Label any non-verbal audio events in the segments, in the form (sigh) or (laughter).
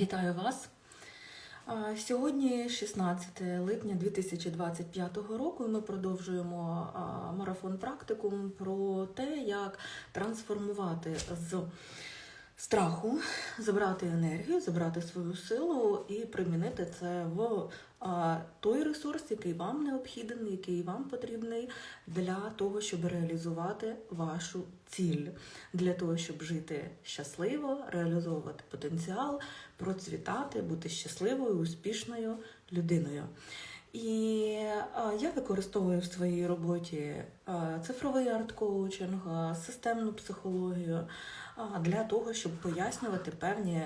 Вітаю вас. Сьогодні 16 липня 2025 року. Ми продовжуємо марафон практикум про те, як трансформувати з страху, забрати енергію, забрати свою силу і примінити це в той ресурс, який вам необхідний, який вам потрібний для того, щоб реалізувати вашу ціль, для того, щоб жити щасливо, реалізовувати потенціал, процвітати, бути щасливою, успішною людиною. І я використовую в своїй роботі цифровий арт-коучинг, системну психологію для того, щоб пояснювати певні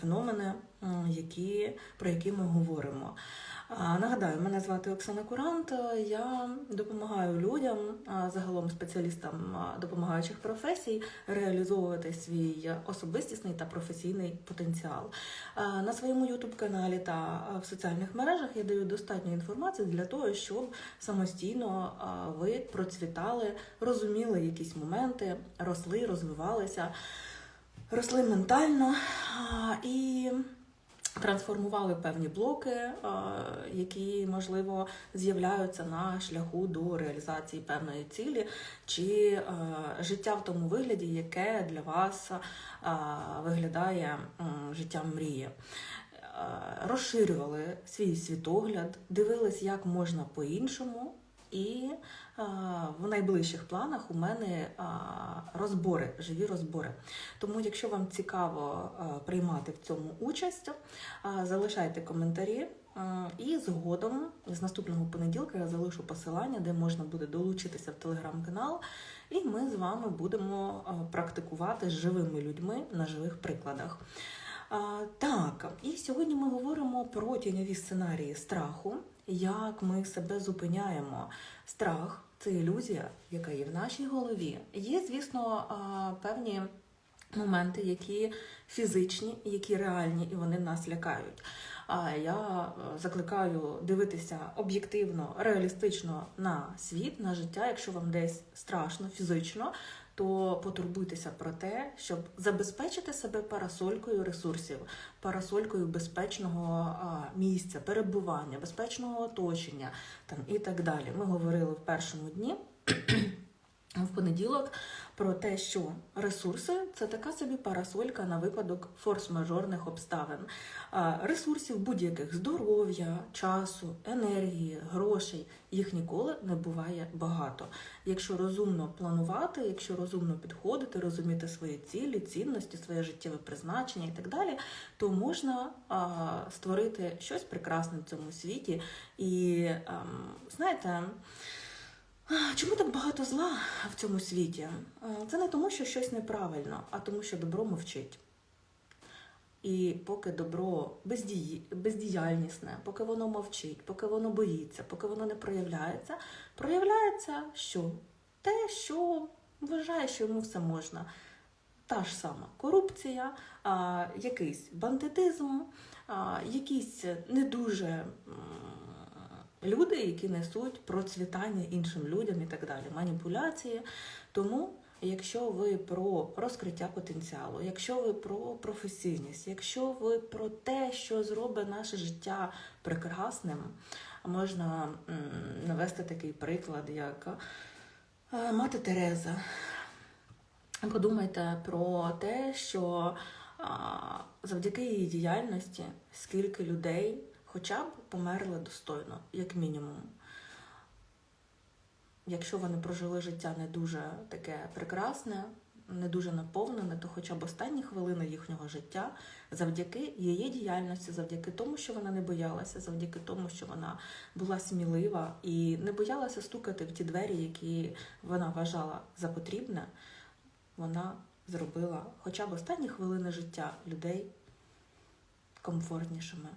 феномени, які, про які ми говоримо. Нагадаю, мене звати Оксана Курант. Я допомагаю людям, загалом спеціалістам допомагаючих професій, реалізовувати свій особистісний та професійний потенціал. На своєму youtube каналі та в соціальних мережах я даю достатньо інформації для того, щоб самостійно ви процвітали, розуміли якісь моменти, росли, розвивалися, росли ментально і трансформували певні блоки, е, які можливо з'являються на шляху до реалізації певної цілі, чи е, життя в тому вигляді, яке для вас е, виглядає життям мрії. Розширювали свій світогляд, дивились, як можна по-іншому, і е, в найближчих планах у мене е, розбори, живі розбори. Тому, якщо вам цікаво е, приймати в цьому участь, залишайте коментарі. І згодом з наступного понеділка я залишу посилання, де можна буде долучитися в телеграм-канал, і ми з вами будемо практикувати з живими людьми на живих прикладах. Так, і сьогодні ми говоримо про тіньові сценарії страху, як ми себе зупиняємо. Страх це ілюзія, яка є в нашій голові. Є, звісно, певні моменти, які фізичні, які реальні, і вони нас лякають. А я е, закликаю дивитися об'єктивно, реалістично на світ, на життя. Якщо вам десь страшно фізично, то потурбуйтеся про те, щоб забезпечити себе парасолькою ресурсів, парасолькою безпечного місця, перебування, безпечного оточення там і так далі. Ми говорили в першому дні. (clears throat) В понеділок про те, що ресурси це така собі парасолька на випадок форс-мажорних обставин, ресурсів будь-яких здоров'я, часу, енергії, грошей їх ніколи не буває багато. Якщо розумно планувати, якщо розумно підходити, розуміти свої цілі, цінності, своє життєве призначення і так далі, то можна створити щось прекрасне в цьому світі. І ем, знаєте. Чому так багато зла в цьому світі? Е, Це не тому, що щось неправильно, а тому, що добро мовчить. І поки добро бездії... бездіяльнісне, поки воно мовчить, поки воно боїться, поки воно не проявляється, проявляється що? Те, що вважає, що йому все можна. Та ж сама корупція, а, якийсь бандитизм, а, якісь не дуже люди, які несуть процвітання іншим людям і так далі, маніпуляції. Тому, якщо ви про розкриття потенціалу, якщо ви про професійність, якщо ви про те, що зробить наше життя прекрасним, можна навести такий приклад, як е, мати Тереза. Подумайте про те, що завдяки її діяльності скільки людей хоча б померли достойно, як мінімум. Якщо вони прожили життя не дуже таке прекрасне, не дуже наповнене, то хоча б останні хвилини їхнього життя завдяки її діяльності, завдяки тому, що вона не боялася, завдяки тому, що вона була смілива і не боялася стукати в ті двері, які вона вважала за потрібне, вона зробила хоча б останні хвилини життя людей комфортнішими,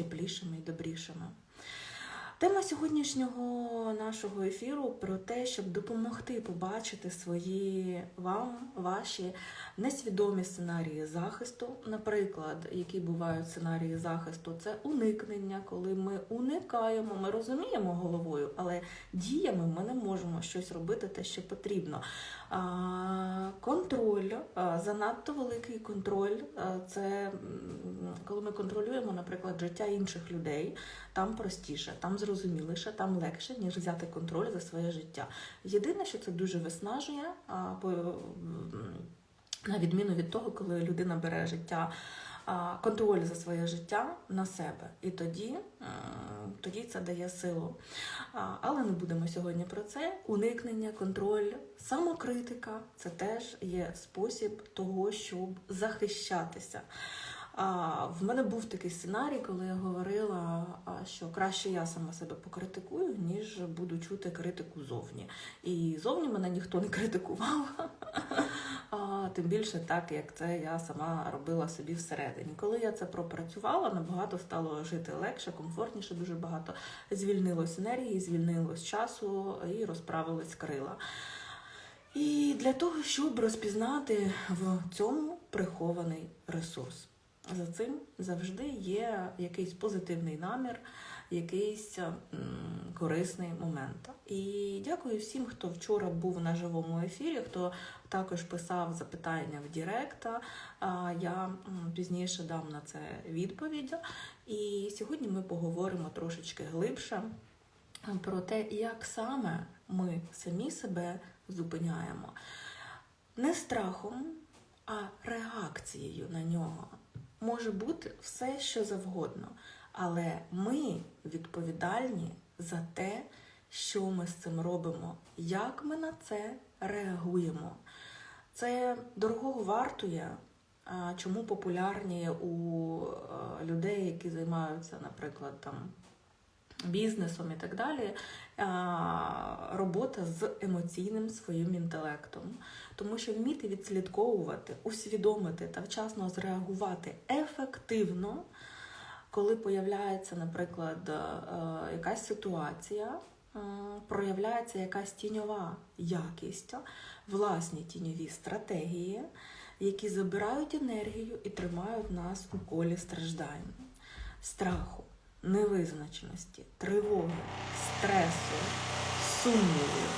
теплішими і добрішими. Тема сьогоднішнього нашого ефіру про те, щоб допомогти побачити свої вам, ваші несвідомі сценарії захисту. Наприклад, які бувають сценарії захисту, це уникнення, коли ми уникаємо, ми розуміємо головою, але діями ми не можемо щось робити те, що потрібно. Контроль, занадто великий контроль. Це коли ми контролюємо, наприклад, життя інших людей, там простіше, там зрозуміліше, там легше, ніж взяти контроль за своє життя. Єдине, що це дуже виснажує, на відміну від того, коли людина бере життя. Контроль за своє життя на себе, і тоді, тоді це дає силу. Але не будемо сьогодні про це. Уникнення, контроль, самокритика це теж є спосіб того, щоб захищатися. В мене був такий сценарій, коли я говорила, що краще я сама себе покритикую, ніж буду чути критику зовні. І зовні мене ніхто не критикував. (laughs) Тим більше так, як це я сама робила собі всередині. Коли я це пропрацювала, набагато стало жити легше, комфортніше, дуже багато звільнилось енергії, звільнилось часу і розправились крила. І для того, щоб розпізнати в цьому прихований ресурс. За цим завжди є якийсь позитивний намір, якийсь корисний момент. І дякую всім, хто вчора був на живому ефірі, хто також писав запитання в Діректа. Я пізніше дам на це відповідь. І сьогодні ми поговоримо трошечки глибше про те, як саме ми самі себе зупиняємо. Не страхом, а реакцією на нього. Може бути все, що завгодно, але ми відповідальні за те, що ми з цим робимо, як ми на це реагуємо. Це дорогого вартує. Чому популярні у е, людей, які займаються, наприклад, там бізнесом і так далі, робота з емоційним своїм інтелектом. Тому що вміти відслідковувати, усвідомити та вчасно зреагувати ефективно, коли появляється, наприклад, е, якась ситуація, проявляється якась тіньова якість, власні тіньові стратегії, які забирають енергію і тримають нас у колі страждань, страху невизначеності, тривоги, стресу, сумнівів.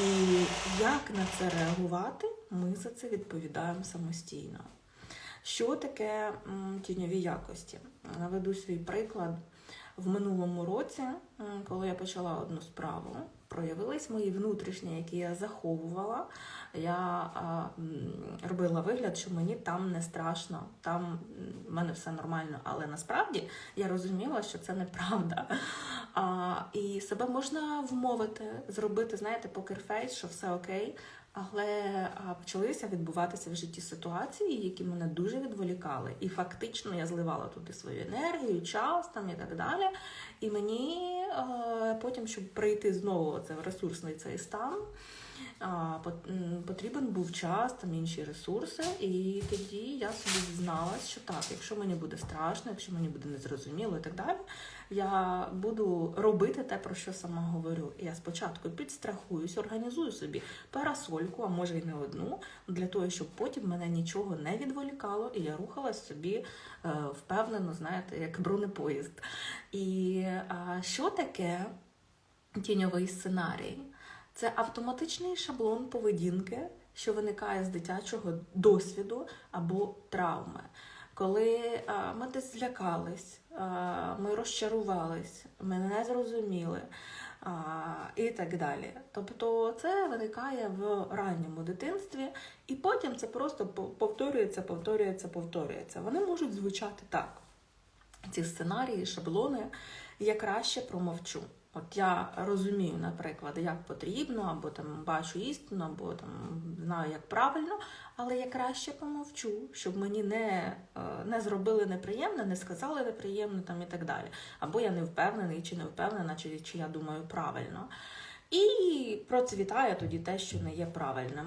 І як на це реагувати, ми за це відповідаємо самостійно. Що таке тіньові якості? Наведу свій приклад. В минулому році, коли я почала одну справу, проявились мої внутрішні, які я заховувала. Я робила вигляд, що мені там не страшно, там в мене все нормально. Але насправді я розуміла, що це неправда. А, і себе можна вмовити, зробити, знаєте, покерфейс, що все окей. Але почалися відбуватися в житті ситуації, які мене дуже відволікали. І фактично я зливала туди свою енергію, час там і так далі. І мені е, потім, щоб прийти знову це в ресурсний цей стан, потрібен був час, там інші ресурси. І тоді я собі дізналась, що так, якщо мені буде страшно, якщо мені буде незрозуміло і так далі, я буду робити те, про що сама говорю. І я спочатку підстрахуюсь, організую собі парасольку, а може й не одну, для того, щоб потім мене нічого не відволікало, і я рухалась собі е, впевнено, знаєте, як бронепоїзд. І що таке тіньовий сценарій? Це автоматичний шаблон поведінки, що виникає з дитячого досвіду або травми. Коли ми десь злякались, ми розчарувались, ми не зрозуміли і так далі. Тобто це виникає в ранньому дитинстві, і потім це просто повторюється, повторюється, повторюється. Вони можуть звучати так. Ці сценарії, шаблони, я краще промовчу. От я розумію, наприклад, як потрібно, або там бачу істину, або там знаю, як правильно, але я краще помовчу, щоб мені не, е, не зробили неприємне, не сказали неприємне там і так далі. Або я не впевнений чи не впевнена, чи, чи я думаю правильно. І процвітає тоді те, що не є правильним.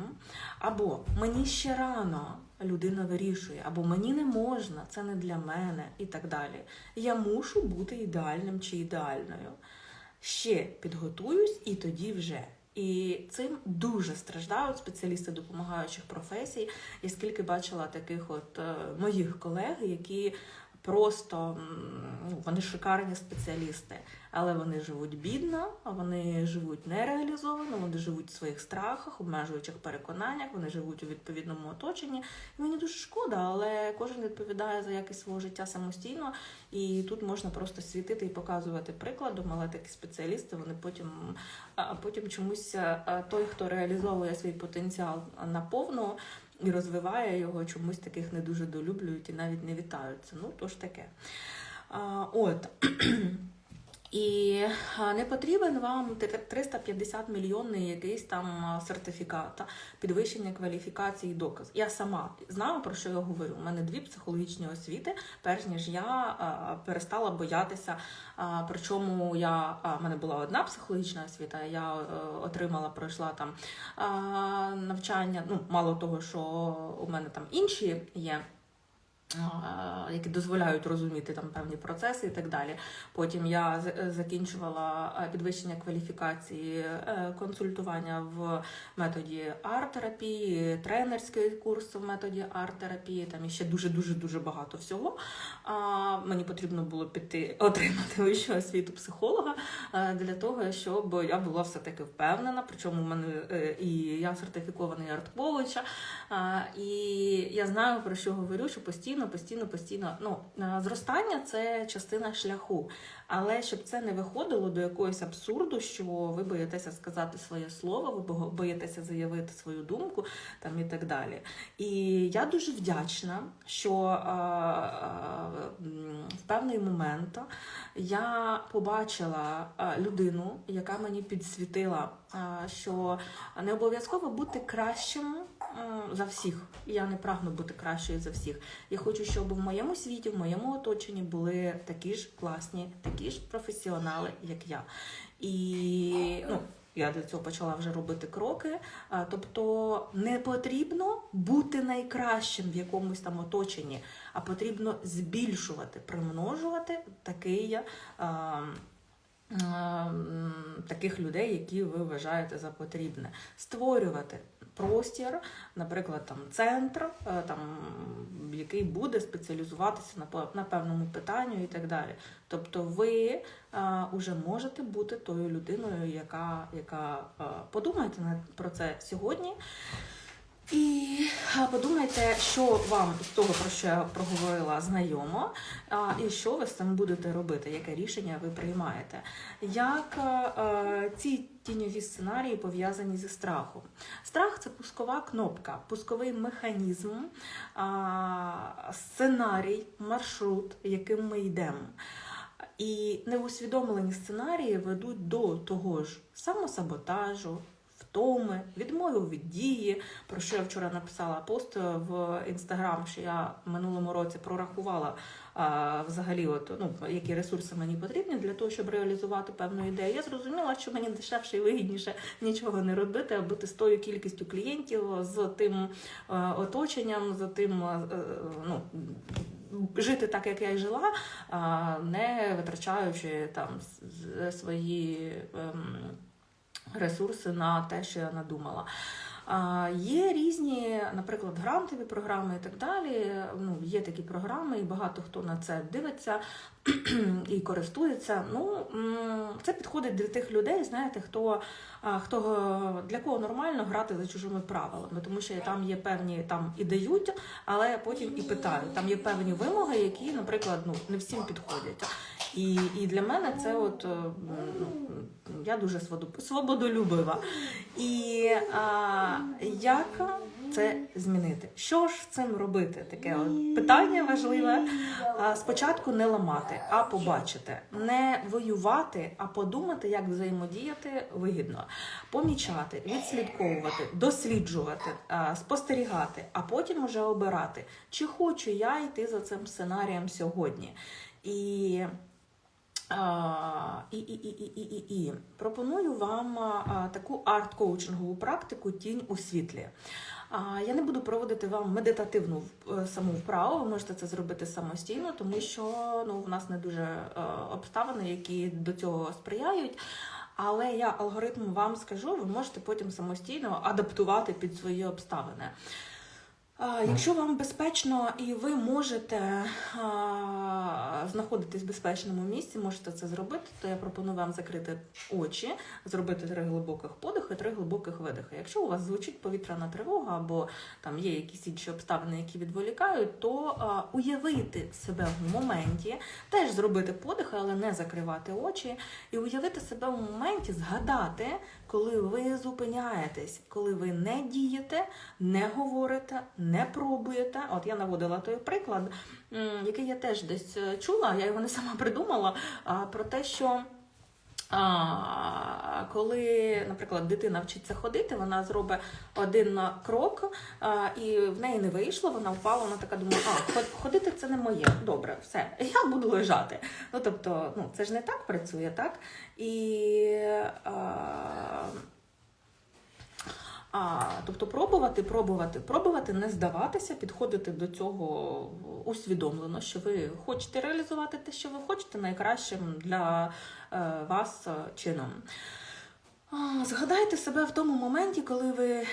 Або мені ще рано людина вирішує, або мені не можна, це не для мене, і так далі. Я мушу бути ідеальним чи ідеальною. Ще підготуюсь і тоді вже. І цим дуже страждають спеціалісти допомагаючих професій. Я скільки бачила таких от е, моїх колег, які просто ну, вони шикарні спеціалісти, але вони живуть бідно, вони живуть нереалізовано, вони живуть в своїх страхах, обмежуючих переконаннях, вони живуть у відповідному оточенні. І мені дуже шкода, але кожен відповідає за якість свого життя самостійно, і тут можна просто світити і показувати прикладом, але такі спеціалісти вони потім, а потім чомусь той, хто реалізовує свій потенціал наповну і розвиває його, чомусь таких не дуже долюблюють і навіть не вітаються. Ну, то ж таке. А, От. (clears throat) І не потрібен вам 350 мільйонний якийсь там сертифікат, підвищення кваліфікації доказ. Я сама знаю про що я говорю. У мене дві психологічні освіти, перш ніж я перестала боятися. Причому я в мене була одна психологічна освіта. Я отримала, пройшла там навчання. Ну, мало того, що у мене там інші є які дозволяють розуміти там певні процеси і так далі. Потім я закінчувала підвищення кваліфікації е, консультування в методі арт-терапії, тренерський курс в методі арт-терапії, там ще дуже-дуже дуже багато всього. Мені потрібно було піти отримати вищу освіту психолога е, для того, щоб я була все-таки впевнена. Причому в мене е, і я сертифікований арт-коуча, і я знаю про що говорю, що постійно постійно, постійно, постійно. Ну, зростання це частина шляху. Але щоб це не виходило до якогось абсурду, що ви боїтеся сказати своє слово, ви боїтеся заявити свою думку там і так далі. І я дуже вдячна, що а, а, в певний момент я побачила людину, яка мені підсвітила, а, що не обов'язково бути кращим за всіх. Я не прагну бути кращою за всіх. Я хочу, щоб в моєму світі, в моєму оточенні були такі ж класні, такі ж професіонали, як я. І ну, я для цього почала вже робити кроки. Тобто не потрібно бути найкращим в якомусь там оточенні, а потрібно збільшувати, примножувати такий. Таких людей, які ви вважаєте за потрібне, створювати простір, наприклад, там центр, е, там який буде спеціалізуватися на на певному питанню і так далі. Тобто, ви а, е, можете бути тою людиною, яка яка а, е, подумайте про це сьогодні. І подумайте, що вам з того, про що я проговорила, знайомо, і що ви з цим будете робити, яке рішення ви приймаєте. Як ці тіньові сценарії пов'язані зі страхом? Страх це пускова кнопка, пусковий механізм, сценарій, маршрут, яким ми йдемо. І неусвідомлені сценарії ведуть до того ж самосаботажу втоми, відмови від дії, про що я вчора написала пост в інстаграм, що я минулому році прорахувала а, взагалі, от, ну, які ресурси мені потрібні для того, щоб реалізувати певну ідею. Я зрозуміла, що мені дешевше і вигідніше нічого не робити, а бути з тою кількістю клієнтів, з тим а, оточенням, з тим. А, ну, Жити так, як я й жила, не витрачаючи там свої ем, ресурси на те, що я надумала. Є різні, наприклад, грантові програми і так далі. Ну, Є такі програми, і багато хто на це дивиться (clears throat) і користується. Ну, Це підходить для тих людей, знаєте, хто хто для кого нормально грати за чужими правилами, тому що там є певні там і дають, але потім і питають. Там є певні вимоги, які, наприклад, ну не всім підходять. І і для мене це от ну, я дуже свободолюбива. І а, як це змінити? Що ж цим робити? Таке от питання важливе. Спочатку не ламати, а побачити, не воювати, а подумати, як взаємодіяти вигідно, помічати, відслідковувати, досліджувати, спостерігати, а потім уже обирати, чи хочу я йти за цим сценарієм сьогодні. І і і, і, і, і, і. Пропоную вам таку арт-коучингову практику Тінь у світлі. Я не буду проводити вам медитативну е, саму вправу, ви можете це зробити самостійно, тому що ну, в нас не дуже е, обставини, які до цього сприяють. Але я алгоритм вам скажу, ви можете потім самостійно адаптувати під свої обставини. Якщо вам безпечно і ви можете знаходитись в безпечному місці, можете це зробити, то я пропоную вам закрити очі, зробити три глибоких подихи, три глибоких видихи. Якщо у вас звучить повітряна тривога або там є якісь інші обставини, які відволікають, то уявити себе в моменті, теж зробити подихи, але не закривати очі, і уявити себе в моменті, згадати, коли ви зупиняєтесь, коли ви не дієте, не говорите, не пробуєте. От я наводила той приклад, який я теж десь е, чула, я його не сама (laughs) придумала, про те, що. Коли, наприклад, дитина вчиться ходити, вона зробить один крок, і в неї не вийшло, вона впала, вона така думає, а ход- ходити це не моє. Добре, все, (laughs) я буду лежати. Ну тобто, ну це ж не так працює, так? І а, а, тобто пробувати, пробувати, пробувати, не здаватися, підходити до цього усвідомлено, що ви хочете реалізувати те, що ви хочете, найкращим для е, вас е, чином. Згадайте себе в тому моменті, коли ви е,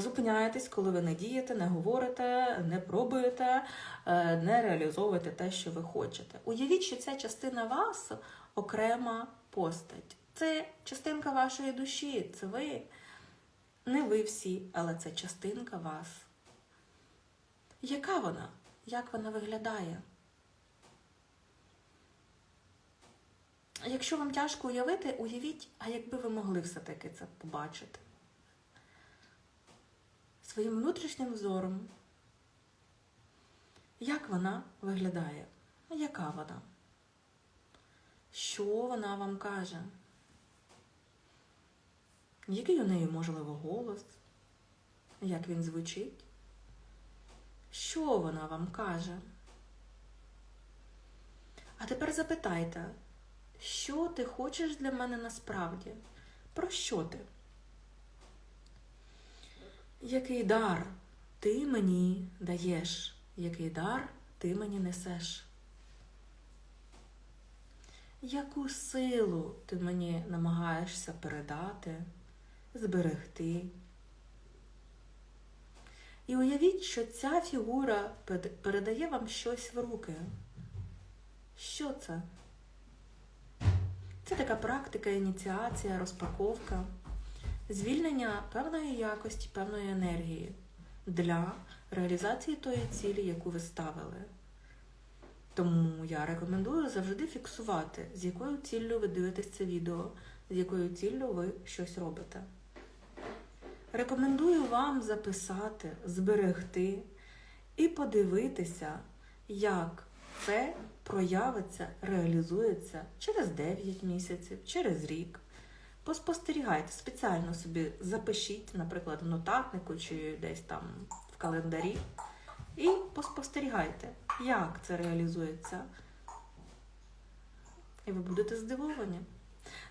зупиняєтесь, коли ви не дієте, не говорите, не пробуєте, не реалізовуєте те, що ви хочете. Уявіть, що ця частина вас окрема постать. Це частинка вашої душі, це ви. Не ви всі, але це частинка вас. Яка вона? Як вона виглядає? Якщо вам тяжко уявити, уявіть, а якби ви могли все-таки це побачити своїм внутрішнім зором. Як вона виглядає? Яка вона? Що вона вам каже? Який у неї, можливо, голос? Як він звучить? Що вона вам каже? А тепер запитайте, що ти хочеш для мене насправді? Про що ти? Який дар ти мені даєш? Який дар ти мені несеш? Яку силу ти мені намагаєшся передати, зберегти? І уявіть, що ця фігура передає вам щось в руки. Що це? Це така практика, ініціація, розпаковка, звільнення певної якості, певної енергії для реалізації тої цілі, яку ви ставили. Тому я рекомендую завжди фіксувати, з якою ціллю ви дивитесь це відео, з якою ціллю ви щось робите. Рекомендую вам записати, зберегти і подивитися, як це проявиться, реалізується через 9 місяців, через рік. Поспостерігайте, спеціально собі запишіть, наприклад, в нотатнику чи десь там в календарі, і поспостерігайте, як це реалізується. І ви будете здивовані.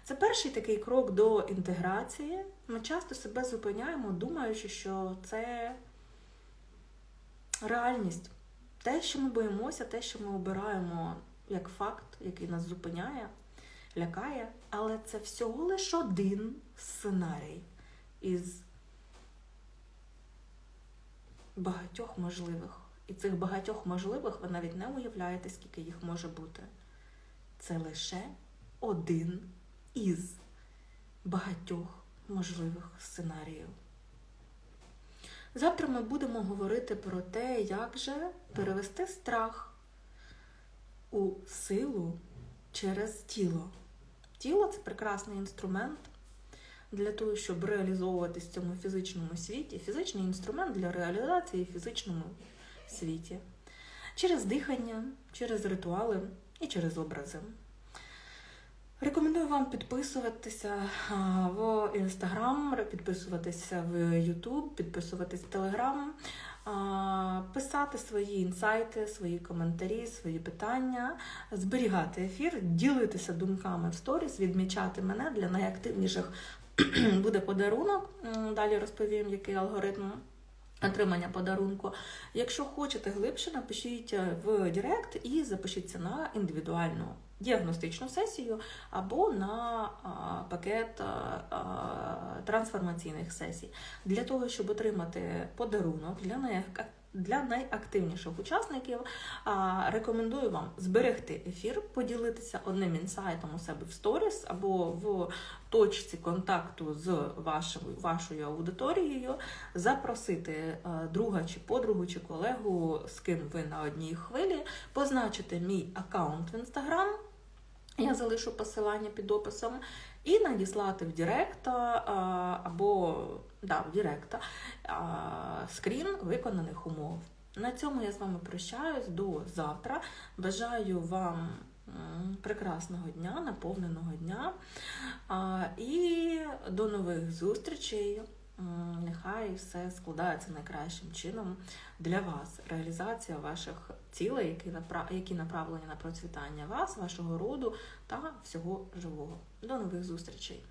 Це перший такий крок до інтеграції. Ми часто себе зупиняємо, думаючи, що це реальність. Те, що ми боїмося, те, що ми обираємо як факт, який нас зупиняє, лякає, але це всього лише один сценарій із багатьох можливих. І цих багатьох можливих ви навіть не уявляєте, скільки їх може бути. Це лише один із багатьох можливих сценаріїв. Завтра ми будемо говорити про те, як же перевести страх у силу через тіло. Тіло це прекрасний інструмент для того, щоб реалізовуватись в цьому фізичному світі. Фізичний інструмент для реалізації в фізичному світі. Через дихання, через ритуали і через образи. Рекомендую вам підписуватися в інстаграм, підписуватися в Ютуб, підписуватись в Телеграм, писати свої інсайти, свої коментарі, свої питання, зберігати ефір, ділитися думками в сторіс, відмічати мене для найактивніших (clears throat) буде подарунок. Далі розповім, який алгоритм. Отримання подарунку. Якщо хочете глибше, напишіть в Директ і запишіться на індивідуальну діагностичну сесію або на пакет трансформаційних сесій. Для того, щоб отримати подарунок для най- для найактивніших учасників рекомендую вам зберегти ефір, поділитися одним інсайтом у себе в сторіс або в точці контакту з вашою, вашою аудиторією, запросити друга чи подругу чи колегу, з ким ви на одній хвилі, позначити мій аккаунт в інстаграм. Я залишу посилання під описом і надіслати в Директ або да, в Директ скрін виконаних умов. На цьому я з вами прощаюсь до завтра. Бажаю вам прекрасного дня, наповненого дня. І до нових зустрічей. М, Нехай все складається найкращим чином для вас. Реалізація ваших цілей, які направлені на процвітання вас, вашого роду та всього живого. До нових зустрічей!